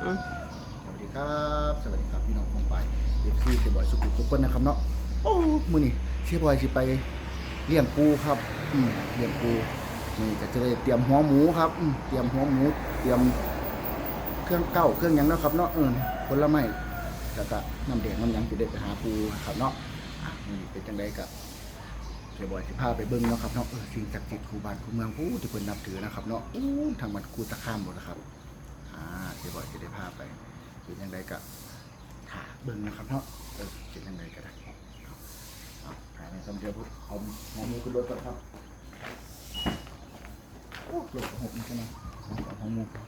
สวัสดีครับ สวัสดีครับพี่น้องของไปเอฟซีเสียบอยสุขุมทุกคนนะครับเนาะโอ้มือนี่เสียบอยสิไปเลี้ยงปูครับอืมเลี้ยงปูนี่ก็จะได้เตรียมหัวหมูครับอืมเตรียมหัวหมูเตรียมเครื่องเก้าเครื่องยังเนาะครับเนาะเออผลไม้แล้วก็น้ำแดงน้ำยังจะได้ไปหาปูครับเนาะอะนี่เป็นจังไดกับเสียบอยสิพาไปเบิ่งเนาะครับเนาะเออสิ่งศักดิ์สิทธิ์คูบ้านคูเมืองผู้ที่เพิ่นนับถือนะครับเนาะอู้ทางมันคูตะข้ามหมดนะครับ เสียบอยจะได้พาพไปเป็นยังไงก็ถาเบิ่งนะครับเนาะเออเป็นยังไงก็ได้เอาถ่ายในคำเดียวพุทธเอาหมอมือขึ้นรถก่อนครับโอ้รถหกนี่ใช่ไหมเอาเอาหมอมือครับ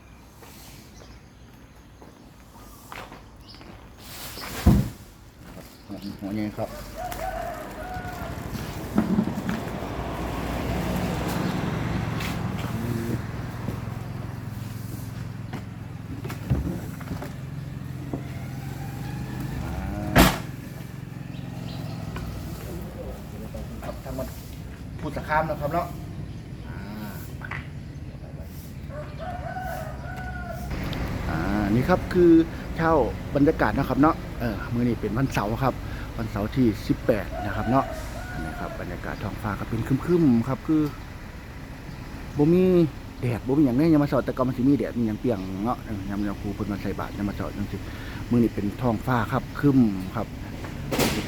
หัวหัวใหญ่ครับครับทางมันพูดสะ ข้ามนะครับเนาะนี่ครับคือเช่าบรรยากาศนะครับเนาะเออมื้อนี้เป็นวันเสาร์ครับ วันเสาร์ที่ 18 นะครับเนาะนนี้ครับบรรยากาศท้องฟ้าก็เป็นคึมๆครับคือบ่มีแดดบ่มีหยังแน่ยามมาสอดแต่ก็มันสิมีแดดมีหยังเปียงเนาะยามยามครูเพิ่นมาใส่บาตรยามมาสอดจังซี่มื้อนี้เป็นท้องฟ้าครับคึมครับ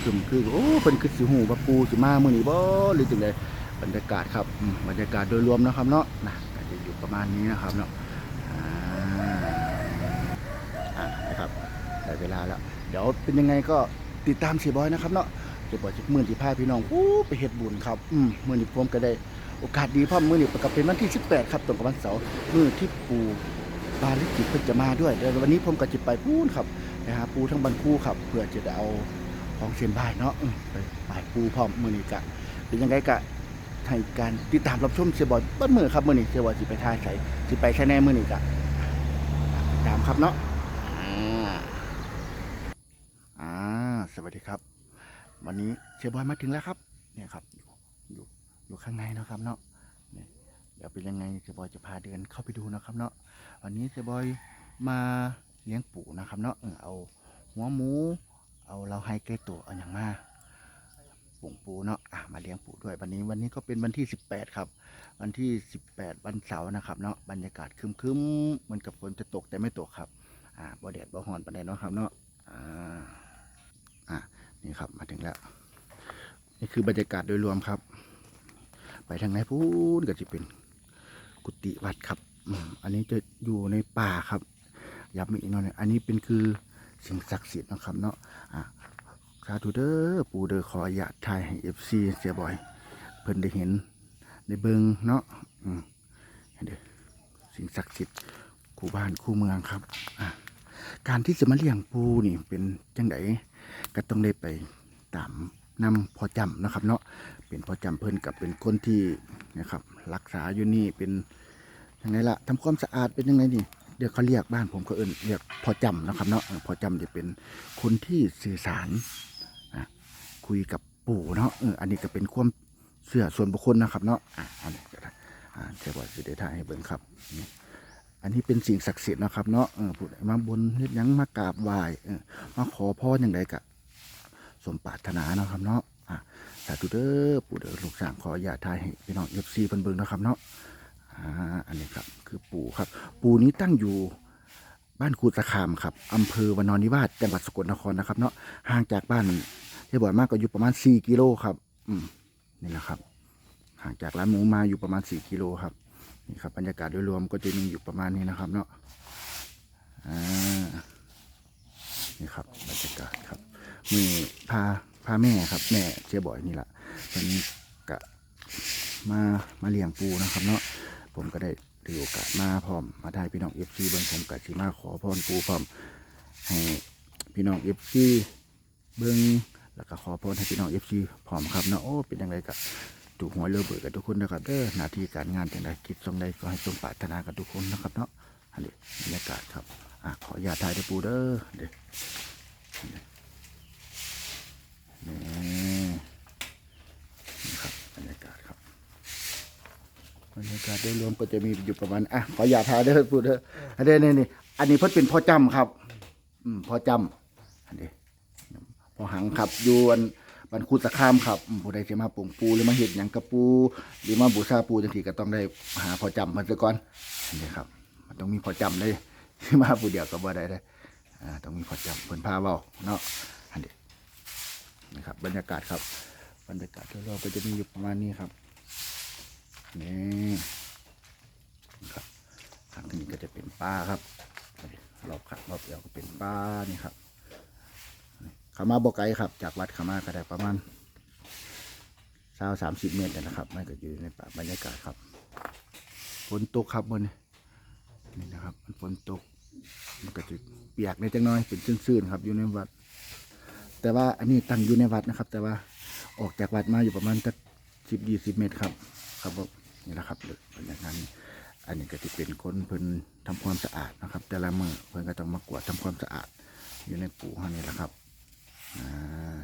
คึมคือโอ้เพิ่นคือสิฮู้ว่าปูสิมามื้อนี้บ่หรือจังได บรรยากาศครับบรรยากาศโดยรวมนะครับเนาะนะจะอยู่ประมาณนี้นะครับเนาะอ่าอ่านะครับได้เวลาแล้ว เดี๋ยวเป็นยังไงก็ติดตามเสียบอยนะครับเนาะเสียบอยจะมื่นที่พาพี่น้องอู้ไปเฮ็ดบุญครับอืมมื่อนี้ผมก็ได้โอกาสดีเพราะมื่อนี้ประกาศเป็นวันที่ 18 ครับตรงกับวันเสาร์มื่อที่ปูบาลิกิจเพิ่นจะมาด้วยเดี๋ยววันนี้ผมก็จะไปพูนครับนะฮะปูทั้งบันคู่ครับเพื่อจะได้เอาของเส้นไหว้เนาะไปไหว้ปูพร้อมมื่อนี้กะเป็นยังไงกะ ให้การติดตามรับชมเสียบอยเบิ้มือครับมื่อนี้เสียบอยสิไปท่าใส่สิไปแค่แน่มื่อนี้กะติดตามครับเนาะอ่าสวัสดีครับ วันนี้เชฟบอยมาถึงแล้วครับ เนี่ยครับ อยู่อยู่อยู่ข้างในเนาะครับเนาะเดี๋ยวเป็นยังไงเชฟบอยจะพาเดินเข้าไปดูนะครับเนาะวันนี้เชฟบอยมาเลี้ยงปู่นะครับเนาะเออเอาหัวหมู เอาเราให้ใกล้ตัวเอาอย่างมา ปุ่งปูเนาะอะมาเลี้ยงปูด้วยวันนี้วันนี้ก็เป็นวันที่ 18 ครับ วันที่ 18 วันเสาร์นะครับเนาะบรรยากาศครึมๆเหมือนกับฝนจะตกแต่ไม่ตกครับอ่าบ่แดดบ่ฮอนปานใดเนาะครับเนาะอ่าอ่านี่ครับมาถึงแล้วนี่คือบรรยากาศโดยรวมครับ ไปทางไหนพูนก็จะเป็นกุฏิวัดครับอันนี้จะอยู่ในป่าครับย้ำอีกหน่อยอันนี้เป็นคือสิ่งศักดิ์สิทธิ์นะครับเนาะอ่า สาธุเด้อปูเด้อขออนุญาตถ่ายให้เอฟซีเสียบ่อย เพิ่นได้เห็นได้เบิงเนาะอืมเห็นเด้อสิ่งศักดิ์สิทธิ์คู่บ้านคู่เมืองครับอ่าการที่จะมาเลี้ยงปูนี่เป็นจังไดก็ต้องได้ไปตามนำพอจำนะครับ เนาะเป็นพอจำเพิ่นกับเป็นคนที่นะครับ รักษาอยู่นี่เป็นยังไงล่ะทำความสะอาดเป็นยังไงนี่เดี๋ยวเขาเรียกบ้านผมก็เอิ้นเรียกพอจำนะครับเนาะพอจำจะเป็นคนที่สื่อสาร คุยกับปู่เนาะเอออันนี้ก็เป็นความเชื่อส่วนบุคคลนะครับเนาะอะอันนี้ก็ได้อ่าเทวดาสิเดถ่ายให้เบิ่งครับนี่อันนี้เป็นสิ่งศักดิ์สิทธิ์นะครับเนาะเออผู้ใดมาบนเฮ็ดหยังมากราบไหว้เออมาขอพรอย่างไรกะสมปรารถนาเนาะครับเนาะอะสาธุเด้อปู่เด้อลูกสร้างขออย่าทายให้พี่น้องเอฟซีเพิ่นเบิ่งนะครับเนาะอ่าอันนี้ครับคือปู่ครับ ปู่นี้ตั้งอยู่บ้านคูตะคามครับอำเภอวนอนนิวาสจังหวัดสกลนครนะครับเนาะห่างจากบ้าน ที่บ่อยมากก็อยู่ประมาณ4กิโลครับ อืมนี่แหละครับ ห่างจากร้านหมูมาอยู่ประมาณ4กิโลครับ นี่ครับบรรยากาศโดยรวมก็จะมีอยู่ประมาณนี้นะครับ เนาะอ่านี่ครับบรรยากาศครับมีพาพาแม่ครับ แม่เจ๊บ่อยนี่แหละเป็นกะมามาเลี้ยงปูนะครับ เนาะผมก็ได้ถือโอกาสมาพร้อมมาได้พี่น้องเอฟซีเบิ้งผมกับสีมาขอพรปูพร้อมให้พี่น้องเอฟซีเบิ้ง แล้วก็ขอพรให้พี่น้องเอฟซีพร้อมครับนะโอ้เป็นยังไงกับถูกหวยเรือเบิดกับทุกคนนะครับเด้อหน้าที่การงานอย่างไรคิดทรงใดก็ให้ทรงปรารถนากับทุกคนนะครับเนาะอันนี้บรรยากาศครับอะขออย่าตถ่ายเด้อปูเด้อเด้อนี่นี่ครับบรรยากาศครับบรรยากาศโดยรวมก็จะมีอยู่ประมาณอะขออย่าตถ่ายเด้อปูเด้ออันนี้นี่นี่อันนี้เพิ่นเป็นพ่อจำครับ อืมพ่อจำอันนี้ พอหังครับอยู่อันบันคุตะคามครับอืมผู้ใดสิมาปลูงปูหรือมาเฮ็ดหยังกับปูหรือมาบูชาปูจังซี่ก็ต้องได้หาพอจำมันซะก่อนอันนี้ครับ มันต้องมีพอจำเลยมาผู้เดียวก็บ่ได้เลยอ่าต้องมีพอจำเพิ่นพาเว้าเนาะอันนี้นะครับบรรยากาศครับ บรรยากาศรอบๆก็จะมีอยู่ประมาณนี้ครับนี่นะครับทางนี้ก็จะเป็นป้าครับรอบขัดรอบเดียวก็เป็นป้านี่ครับ ขามาบกไกลครับ จากวัดขามาก็ได้ประมาณสาวสามสิบเมตรนะครับมันก็อยู่ในป่าบรรยากาศครับฝนตกครับบนนี่นะครับมันฝนตกมันก็จะเปียกในจังน้อยเป็นซื่นๆครับอยู่ในวัด แต่ว่าอันนี้ตั้งอยู่ในวัดนะครับ แต่ว่าออกจากวัดมาอยู่ประมาณสักสิบยี่สิบเมตรครับ ครับนี่แหละครับเลยเป็นอย่างนั้นอันนี้ก็จะเป็นคนเพิ่นทำความสะอาดนะครับ แต่ละมือเพิ่นก็ต้องมากวาดทำความสะอาดอยู่ในปูห้องนี้แหละครับอ่า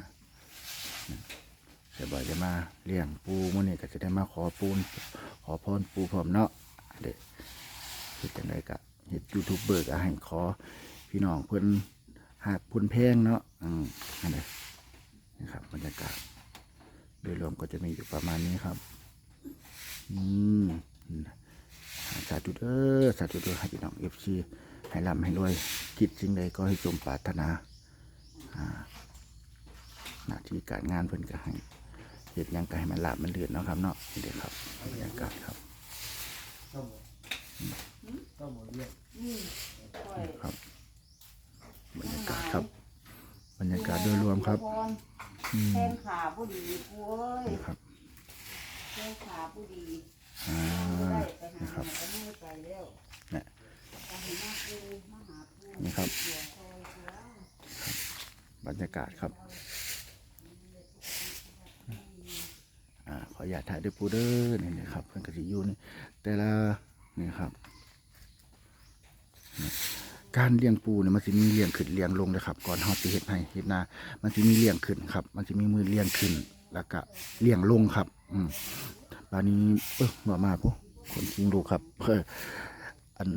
เสีย บ่อยจะมาเลี้ยงปูมื้อนี้ก็จะได้มาขอปูนขอพรปูพร้อมเนาะเด็กเฮ็ดจังไดก็เฮ็ดยูทูบเบอร์ก็ให้ขอพี่น้องเพิ่นหากพุ่นแพงเนาะอืมอันนี้นะครับบรรยากาศโดยรวมก็จะมีอยู่ประมาณนี้ครับ อืมสาธุเด้อสาธุเด้อให้พี่น้องเอฟซีให้ร่ำให้รวยคิดสิ่งใดก็ให้สมปรารถนาอ่าหน้าที่การงานเพิ่นก็ให้ เหตุยังก็ให้มันลาบมันเลือนเนาะครับเนาะนี่เด้อครับบรรยากาศครับครับบรรยากาศครับ บรรยากาศโดยรวมครับแทนขาผู้ดีผู้เอ้ยนี่ครับแทนขาผู้ดีอ่าได้ไปหานี่ครับก็ไม่ไปแล้วเนี่ยไปหาหน้าปูมาหาปูนี่ครับเสียคอยเสียบรรยากาศครับ อ่าขออย่าตถ่ายด้วยปูเดอร์นี่นะครับเพื่อนกระสิยูนี่แต่ละนี่ครับการเลี้ยงปูเนี่ยมันจะมีเลี้ยงขึ้นเลี้ยงลงเลยครับ ก่อนเฮาจะเฮ็ดให้เฮ็ดนามันจะมีเลี้ยงขึ้นครับ มันจะมีมือเลี้ยงขึ้น แล้วก็เลี้ยงลงครับ อืมบานนี้เออมามาปุ๊คนจริงดูครับเอออัน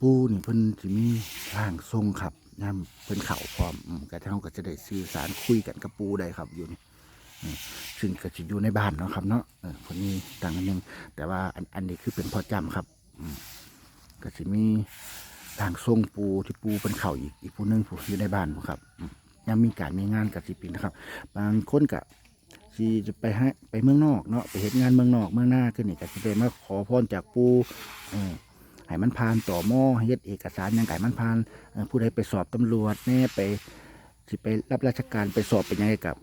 ปูนี่เพิ่นสิมีร่างทรงครับย่ามเพิ่นเข่าพร้อมกระทั่งก็จะได้สื่อสารคุยกันกับปูได้ครับอยู่นี่ ซึ่งก็สิอยู่ในบ้านเนาะครับเนาะคนนี้ต่างกันหนึงแต่ว่าอันอันนี้คือเป็นพ่อจำครับก็สิมีร่างทรงปูที่ปูเป็นเข่าอีกอีกผู้หนึงผู้อยู่ในบ้านครับยามมีการมีงานกับสิปินนะครับ บางคนก็สิจะไปให้ไปเมืองนอกเนาะไปเฮ็ดงานเมืองนอกเมืองหน้าขึ้นนี่ก็สิได้มาขอพรจากปูให้มันผ่านต่อหม้อให้เฮ็ดเอกสารยังไงมันผ่านผู้ใดไปสอบตำรวจแน่ไปสิไปรับราชการไปสอบเป็นยังไงกับ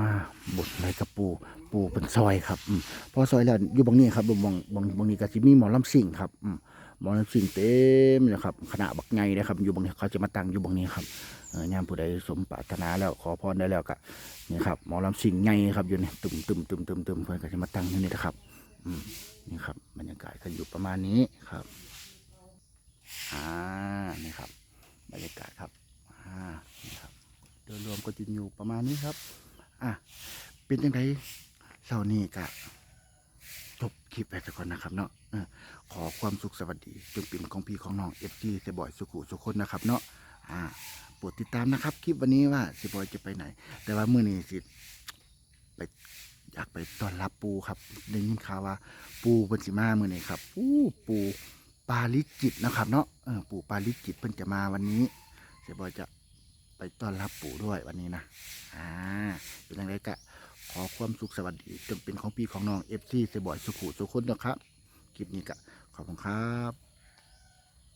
มาบทอะไรกับปูปูเป็นซอยครับอพอซอยแล้วอยู่บางนี้ครับบางบางบางบางนี้ก็สิมีหมอลำสิ่งครับหมอลำสิ่งเต็มเลยครับคณะบักไงนะครับอยู่บางนี้เขาจะมาตั้งอยู่บางนี้ครับเอ่อยามผู้ใดสมปรารถนาแล้วขอพรได้แล้วก็นี่ครับหมอลำสิ่งไงครับอยู่นี่ตึมตึมตึมตึมตึมเพื่อนก็จะมาตั้งอยู่นี่นะครับอืนี่ครับบรรยากาศก็อยู่ประมาณนี้ครับอ่านี่ครับ บรรยากาศครับอ่านี่ครับโดยรวมก็จะอยู่ประมาณนี้ครับ อะเป็นยังไงเช้านี้กะจบคลิปไปสักคนนะครับเนาะอขอความสุขสวัสดีจงเป็นของพี่ของน้องเอฟซีเซบอยสุขุสุขคนนะครับเนาะอ่าโปรดติดตามนะครับ คลิปวันนี้ว่าเซบอยจะไปไหน แต่ว่ามื้อนี้สิไปอยากไปต้อนรับปูครับได้ยินข่าวว่า ปูเป็นสิมามื้อนี้ครับปูปูปาลิจิตนะครับ เนาะปูปาลิจิตเพิ่นจะมาวันนี้เสียบอยจะ ไปต้อนรับปู่ด้วยวันนี้นะอ่าเป็นยังไงกะขอความสุขสวัสดีจงเป็นของพี่ของน้องเอฟซีเซบอยสุขุสุขคนนะครับคลิปนี้กะขอบคุณครับ